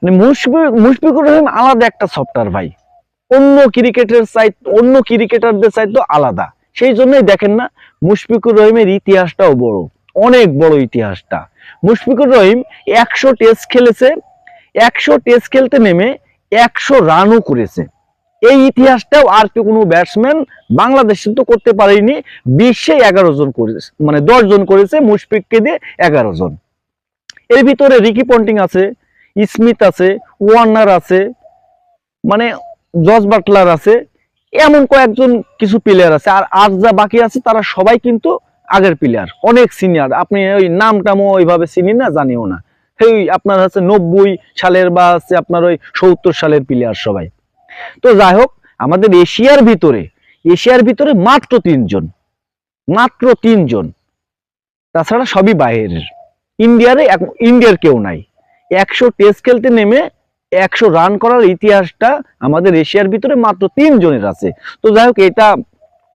মানে মুশফিকুর রহিম আলাদা একটা সফটওয়্যার ভাই। অন্য ক্রিকেটের সাইড অন্য ক্রিকেটারদের সাইড তো আলাদা। সেই জন্যই দেখেন না, মুশফিকুর রহিমের ইতিহাসটাও বড়। অনেক বড় ইতিহাসটা। মুশফিকুর রহিম একশো টেস্ট খেলেছে, একশো টেস্ট খেলতে নেমে একশো রানও করেছে। এই ইতিহাসটাও আর কেউ কোনো ব্যাটসম্যান বাংলাদেশে তো করতে পারেনি, বিশ্বে এগারো জন করেছে মানে দশ জন করেছে মুশফিককে দিয়ে এগারো জন। এর ভিতরে রিকি পন্টিং আছে স্মিথ আছে, ওয়ার্নার আছে মানে জজ বাটলার আছে, এমন কয়েকজন কিছু প্লেয়ার আছে। আর আর যা বাকি আছে, তারা সবাই কিন্তু আগের প্লেয়ার অনেক সিনিয়র আপনি ওই নামটামও ওইভাবে চিনি না, জানিও না। সেই আপনার হচ্ছে নব্বই সালের বা হচ্ছে আপনার ওই সত্তর সালের প্লেয়ার সবাই। তো যাই হোক, আমাদের এশিয়ার ভিতরে এশিয়ার ভিতরে মাত্র তিনজন। মাত্র তিনজন। তাছাড়া সবই বাইরের। ইন্ডিয়ারে ইন্ডিয়ার কেউ নাই। একশো টেস্ট খেলতে নেমে একশো রান করার ইতিহাসটা আমাদের এশিয়ার ভিতরে মাত্র তিনজনের আছে। তো যাই হোক, এটা